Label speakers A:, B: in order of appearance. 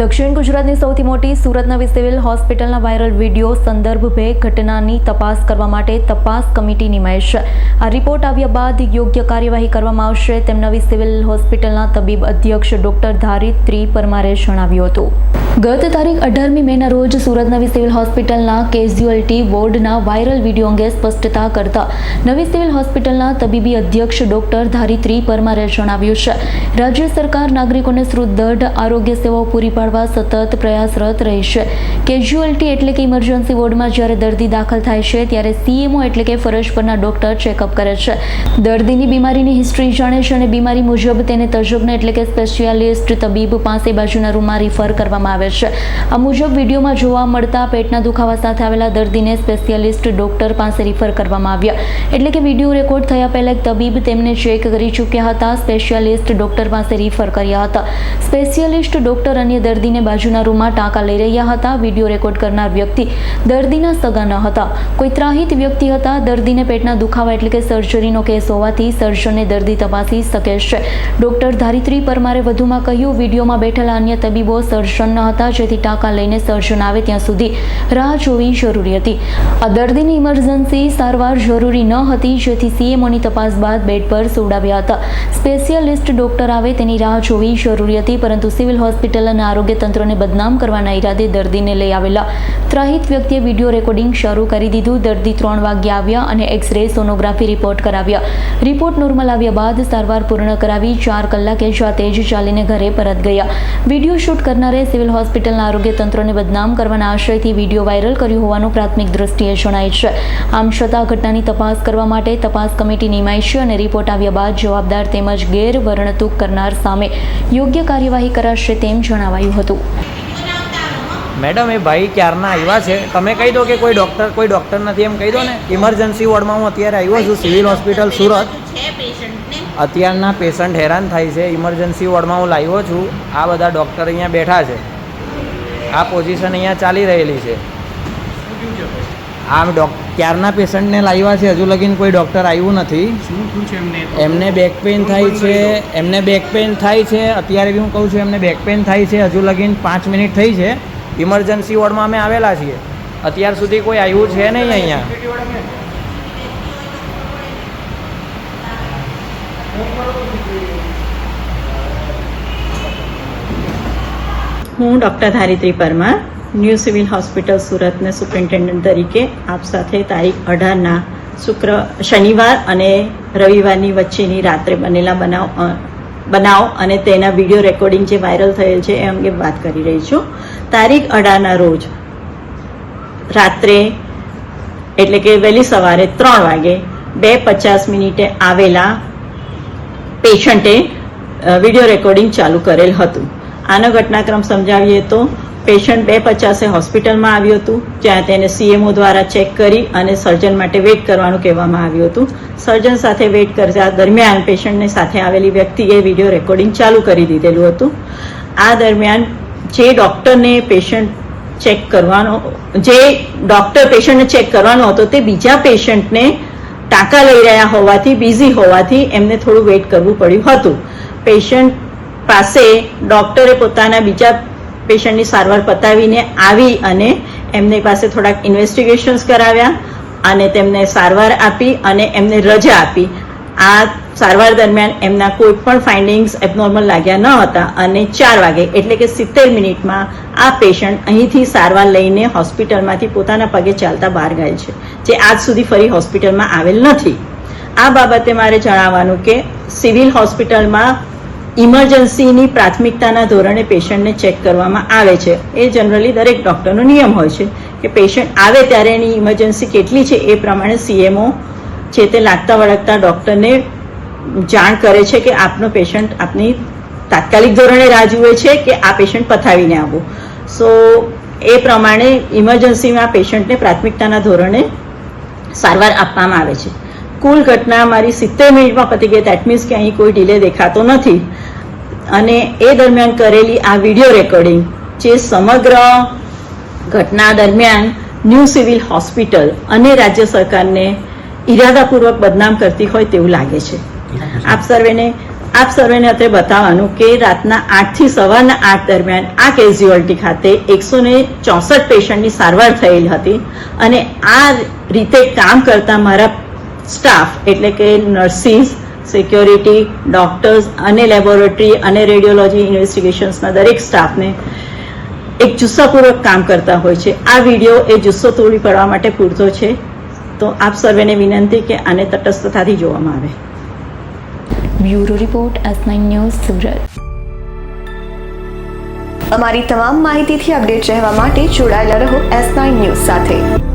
A: દક્ષિણ ગુજરાતની સૌથી મોટી સુરત નવી સિવિલ હોસ્પિટલના વાયરલ વીડિયો સંદર્ભે ઘટનાની તપાસ કરવા માટે તપાસ કમિટી નિમાય છે આ રિપોર્ટ આવ્યા બાદ યોગ્ય કાર્યવાહી કરવામાં આવશે તેમ નવી સિવિલ હોસ્પિટલના તબીબ અધ્યક્ષ ડોક્ટર ધારિત્રી પરમારે જણાવ્યું હતું. ગત તારીખ અઢારમી મેના રોજ સુરત નવી સિવિલ હોસ્પિટલના કેઝ્યુઅલ્ટી વોર્ડના વાયરલ વીડિયો અંગે સ્પષ્ટતા કરતા નવી સિવિલ હોસ્પિટલના તબીબી અધ્યક્ષ ડોક્ટર ધારિત્રી પરમારે જણાવ્યું છે. રાજ્ય સરકાર નાગરિકોને સુદૃઢ આરોગ્ય સેવાઓ પૂરી પાડવા સતત પ્રયાસરત રહેશે. છે કેઝ્યુઅલ્ટી એટલે કે ઇમરજન્સી વોર્ડમાં જ્યારે દર્દી દાખલ થાય છે, ત્યારે સીએમઓ એટલે કે ફરજ પરના ડોક્ટર ચેકઅપ કરે છે. દર્દીની બીમારીની હિસ્ટ્રી જાણે છે અને બીમારી મુજબ તેને તજજ્ઞ એટલે કે સ્પેશિયાલિસ્ટ તબીબ પાસે બાજુના રૂમમાં રિફર કરવામાં આવે છે. આ મુજબ વિડીયોમાં જોવા મળતા પેટના દુખાવા સાથે આવેલા દર્દીને સ્પેશિયાલિસ્ટ ડોક્ટર પાસે રિફર કરવામાં આવ્યા. એટલે કે વીડિયો રેકોર્ડ થયા પહેલા એક તબીબ તેમને ચેક કરી ચૂક્યા હતા સ્પેશિયાલિસ્ટ ડોક્ટર પાસે રિફર કર્યા હતા. સ્પેશિયાલિસ્ટ ડોક્ટર અન્ય દર્દીને બાજુના રૂમમાં ટાંકા લઈ રહ્યા હતા. વીડિયો રેકોર્ડ કરનાર વ્યક્તિ દર્દીના સગા ન હતા. કોઈ ત્રાહિત વ્યક્તિ હતા. દર્દીને પેટના દુખાવા એટલે કે સર્જરીનો કેસ હોવાથી સર્જનને દર્દી તપાસી શકે છે. ડોક્ટર ધારિત્રી પરમારે વધુમાં કહ્યું, વિડીયોમાં બેઠેલા અન્ય તબીબો સર્જન ન હતા. જેથી ટાંકા લઈને સર્જન આવે ત્યાં સુધી રાહ જોવી જરૂરી હતી. આ દર્દીની ઇમરજન્સી સારવાર જરૂરી ન હતી. જેથી સીએમઓની તપાસ બાદ બેડ પર સુવડાવ્યા હતા. સ્પેશિયાલિસ્ટ ડોક્ટર આવે તેની રાહ જોવી જરૂરી હતી, પરંતુ સિવિલ હોસ્પિટલ અને આરોગ્ય તંત્રને બદનામ કરવાના ઈરાદે દર્દીને લઈ આવેલા ત્રાહિત વ્યક્તિએ વીડિયો રેકોર્ડિંગ શરૂ કરી દીધું. દર્દી ત્રણ વાગ્યે આવ્યા અને એક્સરે સોનોગ્રાફી રિપોર્ટ કરાવ્યા. રિપોર્ટ નોર્મલ આવ્યા બાદ સારવાર પૂર્ણ કરાવી ચાર કલાકે જાતે જ ચાલીને ઘરે પરત ગયા. વીડિયો શૂટ કરનારે સિવિલ હોસ્પિટલના આરોગ્ય તંત્રને બદનામ કરવાના આશયથી વીડિયો વાયરલ કર્યો હોવાનું પ્રાથમિક દ્રષ્ટિએ જણાય છે. આમ છતાં ઘટનાની તપાસ કરવા માટે તપાસ કમિટી નિમાય છે અને રિપોર્ટ આવ્યા બાદ જવાબદાર તેમજ ગેરવર્ણતુક કરનાર સામે યોગ્ય કાર્યવાહી કરાશે તેમ જણાવાયું હતું.
B: મેડમ, એ ભાઈ ક્યારના આવ્યા છે? તમે કહી દો કે કોઈ ડૉક્ટર કોઈ ડૉક્ટર નથી એમ કહી દો ને. ઇમરજન્સી વોર્ડમાં હું અત્યારે આવ્યો છું સિવિલ હોસ્પિટલ સુરત. અત્યારના પેશન્ટ હેરાન થાય છે. ઇમરજન્સી વોર્ડમાં હું લાવ્યો છું. આ બધા ડૉક્ટર અહીંયા બેઠા છે. આ પોઝિશન અહીંયા ચાલી રહેલી છે. આ ડોક ક્યારના પેશન્ટને લાવ્યા છે હજુ લગીન કોઈ ડૉક્ટર આવ્યું નથી.
C: શું થયું છે એમને?
B: એમને બેક પેઇન થાય છે એમને બેક પેઇન થાય છે અત્યારે બી હું કહું છું એમને બેક પેઇન થાય છે હજુ લગીન પાંચ મિનિટ થઈ છે. ઇમરજન્સી વોર્ડમાં અમે આવેલા છીએ. અત્યાર સુધી કોઈ આવ્યું છે નહીં અહીંયા.
D: હું doctor Dharitri Parmar. New civil hospital સુરતને superintendent તરીકે આપ સાથે તારીખ અઢારના શુક્ર શનિવાર અને રવિવારની વચ્ચેની રાત્રે બનેલા બનાવ બનાવ અને તેના વીડિયો રેકોર્ડિંગ જે વાયરલ થયેલ છે એ અંગે વાત કરી રહી છું. તારીખ અઢારના રોજ રાત્રે, એટલે કે વહેલી સવારે ત્રણ વાગે બે પચાસ મિનિટે આવેલા પેશન્ટે વીડિયો રેકોર્ડિંગ ચાલુ કરેલ હતું. આનો ઘટનાક્રમ સમજાવીએ તો પેશન્ટ બે પચાસે હોસ્પિટલમાં આવ્યું હતું, જ્યાં તેને સીએમઓ દ્વારા ચેક કરી અને સર્જન માટે વેઇટ કરવાનું કહેવામાં આવ્યું હતું. સર્જન સાથે વેઇટ કરતા દરમિયાન પેશન્ટને સાથે આવેલી વ્યક્તિએ વીડિયો રેકોર્ડિંગ ચાલુ કરી દીધેલું હતું. આ દરમિયાન જે ડૉક્ટરને પેશન્ટ ચેક કરવાનો, જે ડૉક્ટર પેશન્ટને ચેક કરવાનો હતો, તે બીજા પેશન્ટને ટાંકા લઈ રહ્યા હોવાથી, બિઝી હોવાથી એમને થોડું વેઇટ કરવું પડ્યું હતું. પેશન્ટ પાસે ડૉક્ટરે પોતાના બીજા પેશન્ટની સારવાર પતાવીને આવી અને એમની પાસે થોડાક ઇન્વેસ્ટિગેશન્સ કરાવ્યા અને તેમને સારવાર આપી અને એમને રજા આપી. આ સારવાર દરમિયાન એમના કોઈ પણ ફાઇન્ડિંગ્સ એબનોર્મલ લાગ્યા ન હતા અને ચાર વાગે એટલે કે સિત્તેર મિનિટમાં આ પેશન્ટ અહીંથી સારવાર લઈને હોસ્પિટલમાંથી પોતાના પગે ચાલતા બહાર ગયેલ છે, જે આજ સુધી ફરી હોસ્પિટલમાં આવેલ નથી. આ બાબતે મારે જણાવવાનું કે સિવિલ હોસ્પિટલમાં ઇમરજન્સીની પ્રાથમિકતાના ધોરણે પેશન્ટને ચેક કરવામાં આવે છે. એ જનરલી દરેક ડૉક્ટરનો નિયમ હોય છે કે પેશન્ટ આવે ત્યારે એની ઇમરજન્સી કેટલી છે એ પ્રમાણે સીએમઓ છે તે લાગતા વળગતા ડૉક્ટરને જાણ કરે છે કે આપનો પેશન્ટ આપની તાત્કાલિક ધોરણે રાહ જુએ છે કે આ પેશન્ટ પથાવીને આવો. સો, એ પ્રમાણે ઇમરજન્સીમાં પેશન્ટને પ્રાથમિકતાના ધોરણે સારવાર આપવામાં આવે છે. કુલ ઘટના મારી સિત્તેર મિનિટમાં પતી ગઈ. દેટ મીન્સ કે અહીં કોઈ ડિલે દેખાતો નથી. અને એ દરમિયાન કરેલી આ વીડિયો રેકોર્ડિંગ જે સમગ્ર ઘટના દરમિયાન ન્યૂ સિવિલ હોસ્પિટલ અને રાજ્ય સરકારને ઈરાદાપૂર્વક બદનામ કરતી હોય તેવું લાગે છે. આપ સર્વેને આપ સર્વેને અત્યારે બતાવવાનું કે રાતના આઠથી સવારના આઠ દરમિયાન આ કેઝ્યુઅલ્ટી ખાતે એકસો ને ચોસઠ પેશન્ટની સારવાર થયેલ હતી. અને આ રીતે કામ કરતા મારા સ્ટાફ એટલે કે નર્સિસ સિક્યોરિટી ડોક્ટર્સ અને લેબોરેટરી અને રેડિયોલોજી ઇન્વેસ્ટિગેશન્સના દરેક સ્ટાફને એક જુસ્સાપૂર્વક કામ કરતા હોય છે. આ વીડિયો એ જુસ્સો તોડી પાડવા માટે પૂરતો છે. તો આપ સર્વેને વિનંતી કે આને તટસ્થતાથી જોવામાં આવે.
A: Bureau report S nine news Surat.
C: અમારી તમામ માહિતીથી અપડેટ રહેવા માટે જોડાયેલા રહો એસ નાઇન ન્યૂઝ સાથે.